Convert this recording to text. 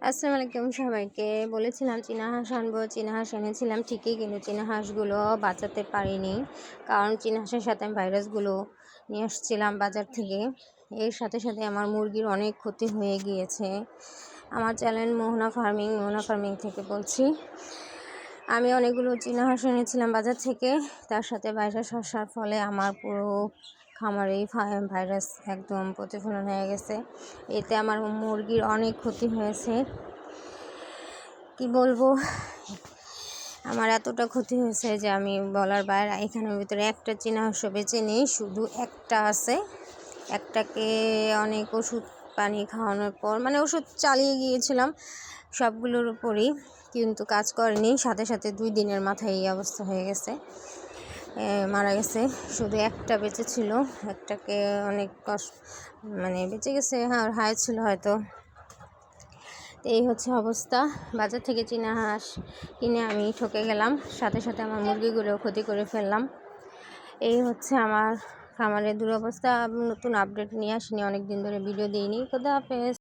আসসালামু আলাইকুম সবাইকে। বলেছিলাম চীনা হাঁস আনব, চীনা হাঁস এনেছিলাম, ঠিকই কিন্তু চীনা হাঁসগুলো বাঁচাতে পারিনি। কারণ চীনা হাঁসের সাথে আমি ভাইরাসগুলো নিয়ে আসছিলাম বাজার থেকে। এর সাথে সাথে আমার মুরগির অনেক ক্ষতি হয়ে গিয়েছে। আমার channel Mohona farming Mohona farming থেকে বলছি। আমি অনেকগুলো চীনা হাঁস এনেছিলাম বাজার থেকে। তার সাথে ভাইরাস আসার ফলে আমার পুরো খামারেই ভাইরাস একদম প্রতিফলন হয়ে গেছে। এতে আমার মুরগির অনেক ক্ষতি হয়েছে। কি বলব? আমার এতটা ক্ষতি হয়েছে যে আমি বলার বাইরে এখানের ভিতরে একটা চীনা হাঁস বেঁচে নেই, শুধু একটা আছে। একটাকে অনেক ওষুধ পানি খাওয়ানোর পর মানে ওষুধ চালিয়ে গিয়েছিলাম সবগুলোর উপরই, কিন্তু কাজ করেনি। সাথে সাথে দুই দিনের মাথায় এই অবস্থা হয়ে গেছে। মারা গেছে। শুধু একটা বেঁচে ছিল। একটাকে অনেক কষ্ট মানে বেঁচে গেছে আর হায় ছিল হয়তো। এই হচ্ছে অবস্থা। বাজার থেকে চীনা হাঁস কিনে আমি ঠকে গেলাম। সাথে সাথে আমার মুরগিগুলোও ক্ষতি করে ফেললাম। এই হচ্ছে আমার খামারের দুরবস্থা নতুন আপডেট নিয়ে আসিনি অনেক দিন ধরে ভিডিও দিইনি। খোদা হাফেজ।